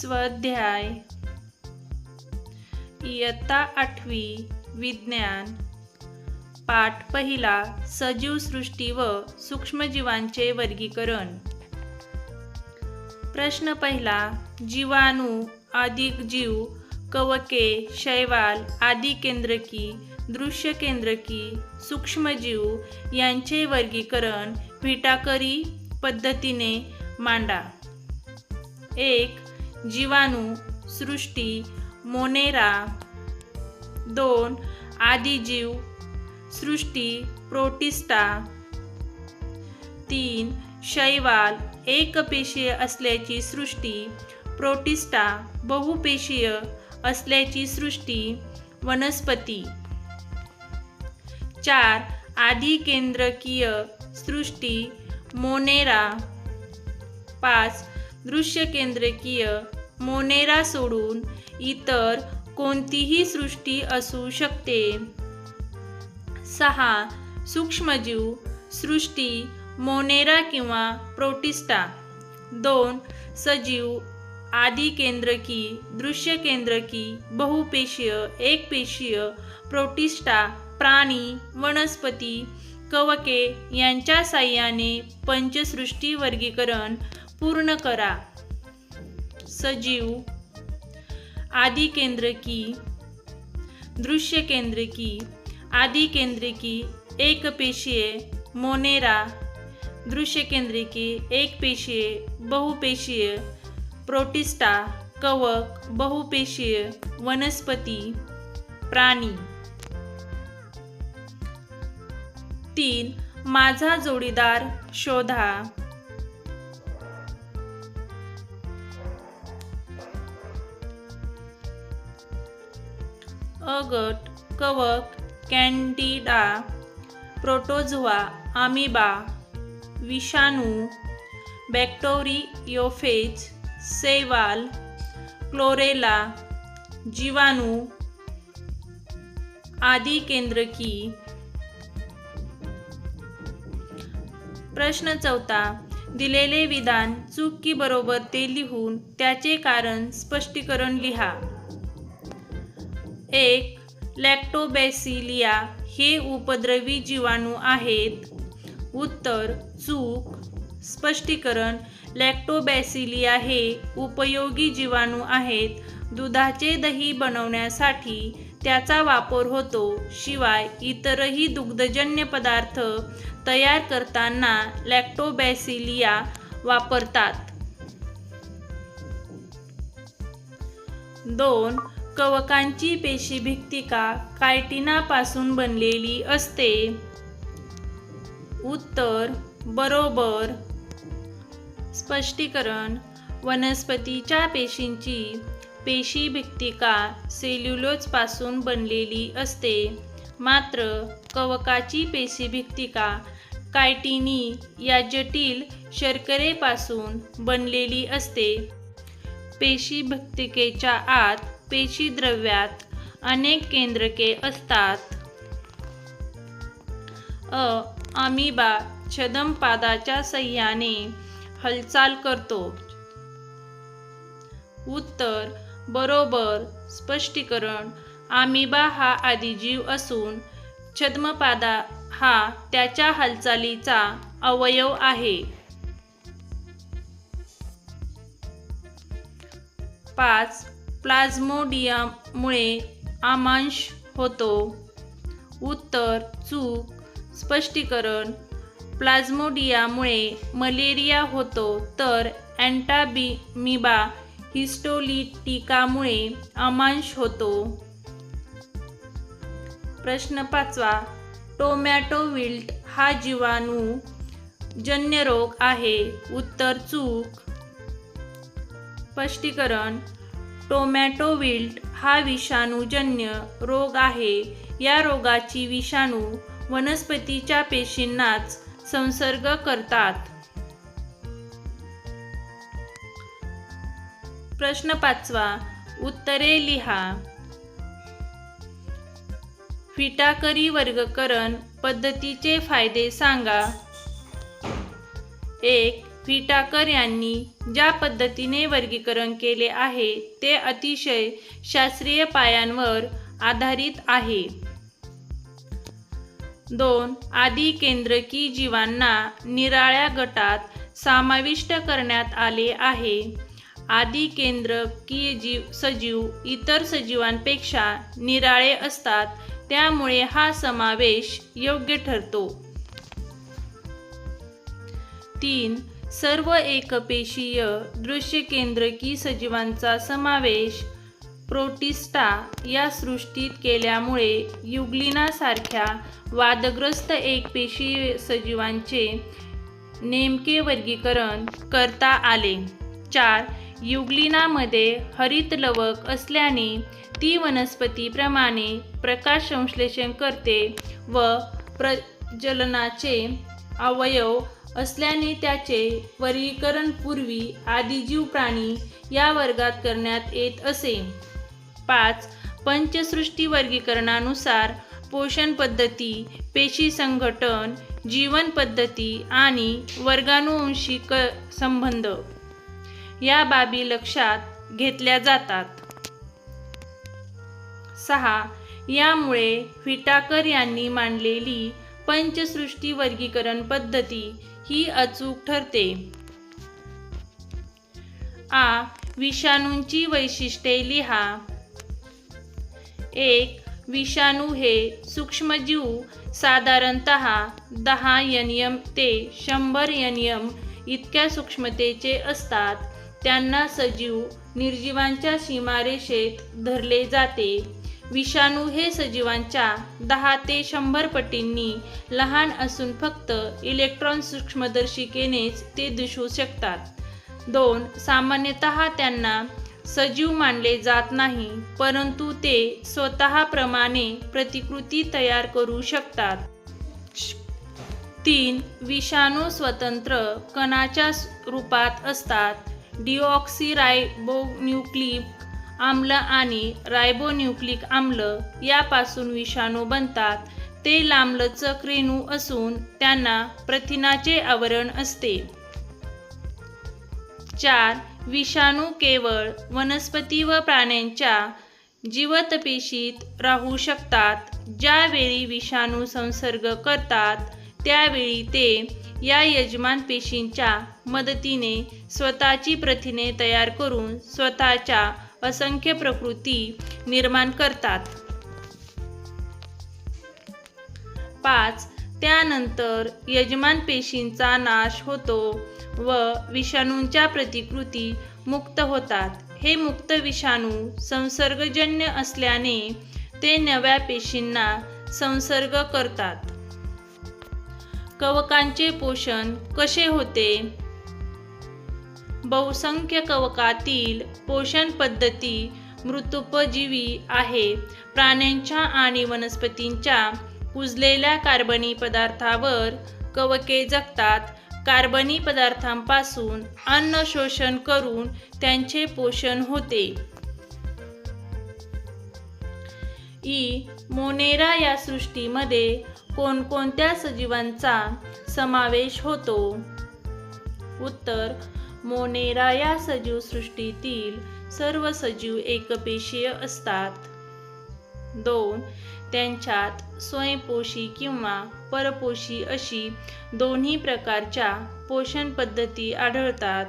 स्वाध्याय. इयत्ता आठवी विज्ञान. पाठ पहिला सजीव सृष्टी व सूक्ष्मजीवांचे वर्गीकरण. प्रश्न पहिला जीवाणू अधिक जीव कवके शैवाल आदी केंद्रकी दृश्य केंद्रकी सूक्ष्मजीव यांचे वर्गीकरण व्हिटाकरी पद्धतीने मांडा. एक जीवाणू सृष्टी मोनेरा दोन आदिजीव सृष्टी प्रोटिस्टा तीन शैवाल एकपेशीय असल्याची सृष्टी प्रोटिस्टा बहुपेशीय असल्याची सृष्टी वनस्पती. चार आधिकेंद्रकीय सृष्टी मोनेरा. पाच दृश्यकेंद्रकीय मोनेरा सोडून इतर कोणतीही सृष्टी असू शकते. सहा. सूक्ष्मजीव सृष्टी मोनेरा किंवा प्रोटिस्टा. दोन. सजीव आदी केंद्रकी दृश्य केंद्रकी बहुपेशीय एकपेशीय प्रोटिस्टा प्राणी वनस्पती कवके यांच्या साह्याने पंचसृष्टी वर्गीकरण पूर्ण करा. सजीव आदी केंद्रकी दृश्य केंद्रकी आदी केंद्रकी एकपेशीय मोनेरा दृश्य एक पेशीय बहुपेशीय प्रोटिस्टा कवक बहुपेशीय वनस्पती प्राणी. तीन माझा जोडीदार शोधा. अगट कवक कॅन्डिडा प्रोटोझोआ आमिबा विषाणू बॅक्टोरियोफेज सेवाल क्लोरेला जीवाणू आदी केंद्रकी. प्रश्न चौथा दिलेले विधान चूक की बरोबर ते लिहून त्याचे कारण स्पष्टीकरण लिहा. एक लॅक्टोबॅसिलिया हे उपद्रवी जीवाणू आहेत. उत्तर चूक. स्पष्टीकरण लॅक्टोबॅसिलिया हे उपयोगी जीवाणू आहेत. दुधाचे दही बनवण्यासाठी त्याचा वापर होतो. शिवाय इतरही दुग्धजन्य पदार्थ तयार करताना लॅक्टोबॅसिलिया वापरतात. दोन कवकांची पेशीभित्तिका कायटिनापासून बनलेली असते. उत्तर बरोबर. स्पष्टीकरण वनस्पतीच्या पेशींची पेशीभित्तिका सेल्युलोजपासून बनलेली असते. मात्र कवकाची पेशीभित्तिका कायटिनी या जटिल शर्करेपासून बनलेली असते. पेशी भक्तिकेच्या आत पेशीद्रव्यात अनेक केंद्रके असतात. अ. आमिबा छदमपादाच्या सह्याने हालचाल करतो. उत्तर. बरोबर. स्पष्टीकरण. आमिबा हा आदिजीव असून छद्मपादा हा त्याच्या हालचालीचा अवयव आहे. पाच. प्लाझ्मोडियामुळे आमांश होतो. उत्तर चूक स्पष्टीकरण. प्लाझ्मोडियामुळे मलेरिया होतो तर अँटाबिमिबा हिस्टोलिटिकामुळे आमांश होतो. प्रश्न पाचवा टोमॅटो विल्ट हा जीवाणू जन्य रोग आहे. उत्तर चूक. स्पष्टीकरण टोमॅटो विल्ट हा विषाणूजन्य रोग आहे. या रोगाची विषाणू वनस्पतीच्या पेशींनाच संसर्ग करतात. प्रश्न पाचवा. उत्तरे लिहा. फिटाकरी वर्गकरण पद्धतीचे फायदे सांगा. एक विटाकर यांनी ज्या पद्धतीने वर्गीकरण केले आहे ते अतिशय शास्त्रीय पायांवर आधारित आहे. दोन आदी केंद्रकी जीवांना निराळ्या गटात समाविष्ट करण्यात आले आहे. आदी केंद्रकीय जीव सजीव इतर सजीवांपेक्षा निराळे असतात त्यामुळे हा समावेश योग्य ठरतो. तीन सर्व एकपेशीय दृश्य केंद्रकी सजीवांचा समावेश प्रोटिस्टा या सृष्टीत केल्यामुळे युग्लिनासारख्या वादग्रस्त एकपेशीय सजीवांचे नेमके वर्गीकरण करता आले. चार युग्लिनामध्ये हरित लवक असल्याने ती वनस्पतीप्रमाणे प्रकाश संश्लेषण करते व प्रजलनाचे अवयव असल्याने त्याचे वर्गीकरण पूर्वी आदिजीव प्राणी या वर्गात करण्यात येत असे. पाच. पंचसृष्टी वर्गीकरणानुसार पोषण पद्धती पेशी संघटन जीवन पद्धती आणि वर्गानुवंशिक संबंध या बाबी लक्षात घेतल्या जातात. सहा. यामुळे विटाकर यांनी मांडलेली पंचसृष्टी वर्गीकरण पद्धती ही अचूक ठरते. आ. विषाणूंची वैशिष्ट्ये लिहा. एक. विषाणू हे सूक्ष्मजीव साधारणत दहा यनियम ते शंभर यनियम इतक्या सूक्ष्मतेचे असतात. त्यांना सजीव निर्जीवांच्या सीमारेषेत धरले जाते. विषाणू हे सजीवांच्या दहा ते शंभर पटींनी लहान असून फक्त इलेक्ट्रॉन सूक्ष्मदर्शिकेनेच ते दिसू शकतात. दोन सामान्यतः त्यांना सजीव मानले जात नाही परंतु ते स्वतःप्रमाणे प्रतिकृती तयार करू शकतात. तीन विषाणू स्वतंत्र कणाच्या रूपात असतात. डिऑक्सिरायबोन्यूक्लिक आम्ल आणि रायबोन्यूक्लिक आम्ल यापासून विषाणू बनतात. ते लांबलचक रेणू असून त्यांना प्रथिनाचे आवरण असते. चार विषाणू केवळ वनस्पती व प्राण्यांच्या जीवतपेशीत राहू शकतात. ज्यावेळी विषाणू संसर्ग करतात त्यावेळी ते या यजमान पेशींच्या मदतीने स्वतःची प्रथिने तयार करून स्वतःच्या असंख्य प्रकृती निर्माण करतात. पाच त्यानंतर यजमान पेशींचा नाश होतो व विषाणूंच्या प्रतिकृती मुक्त होतात. हे मुक्त विषाणू संसर्गजन्य असल्याने ते नव्या पेशींना संसर्ग करतात. कवकांचे पोषण कसे होते? बहुसंख्य कवकातील पोषण पद्धती मृतोपजीवी आहे. प्राण्यांच्या आणि वनस्पतींच्या कुजलेल्या कार्बनी पदार्थावर कवके जगतात. कार्बनी पदार्थांपासून अन्न शोषण करून त्यांचे पोषण होते. ई. मोनेरा या सृष्टीमध्ये कोणकोणत्या सजीवांचा समावेश होतो? उत्तर मोनेरा या सजीव सृष्टीतील सर्व सजीव एकपेशीय असतात. दोन त्यांच्यात स्वयंपोषी किंवा परपोषी अशी दोन्ही प्रकारच्या पोषण पद्धती आढळतात.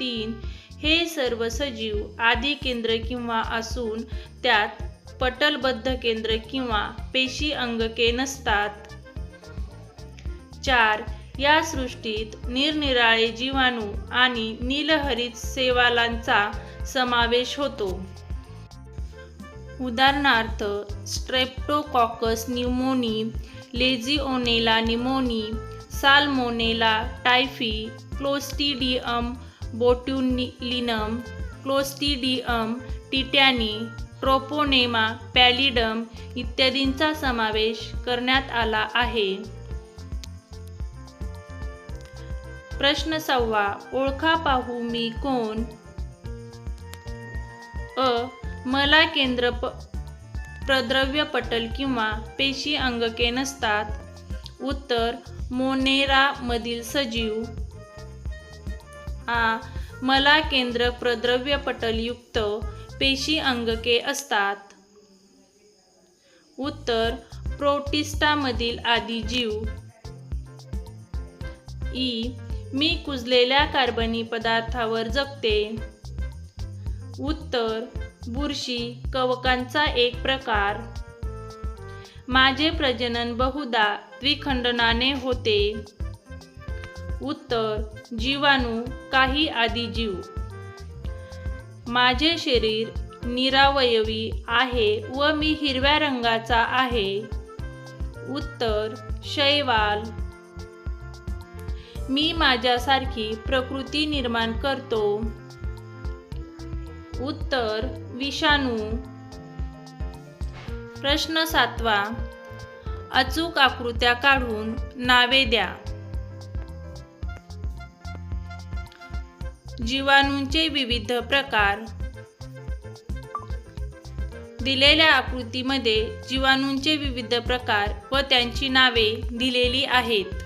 तीन हे सर्व सजीव आदी केंद्र किंवा असून त्यात पटलबद्ध केंद्र किंवा पेशी अंगके नसतात. चार या सृष्टीत निरनिराळे जीवाणू आणि नीलहरित सेवालांचा समावेश होतो. उदाहरणार्थ Streptococcus pneumoniae Legionella pneumoniae Salmonella typhi Clostridium botulinum Clostridium tetani Treponema pallidum इत्यादींचा समावेश करण्यात आला आहे. प्रश्न सव्वा ओळखा पाहू मी कोण? अ. मला केंद्र प प्रद्रव्य पटल किंवा पेशी अंगके नसतात. उत्तर मोनेरा मधील सजीव. आ. मला केंद्र प्रद्रव्य पटलयुक्त पेशी अंगके असतात. उत्तर प्रोटिस्टामधील आदिजीव. ई. मी कुजलेल्या कार्बनी पदार्थावर जगते. उत्तर बुरशी कवकांचा एक प्रकार. माझे प्रजनन बहुधा द्विखंडनाने होते. उत्तर जीवाणू काही आदी जीव. माझे शरीर निरावयवी आहे व मी हिरव्या रंगाचा आहे. उत्तर शैवाल. मी माझ्यासारखी प्रकृती निर्माण करतो. उत्तर विषाणू. प्रश्न सातवा. अचूक आकृत्या काढून नावे द्या. जीवाणूंचे विविध प्रकार. दिलेल्या आकृतीमध्ये जीवाणूंचे विविध प्रकार व त्यांची नावे दिलेली आहेत.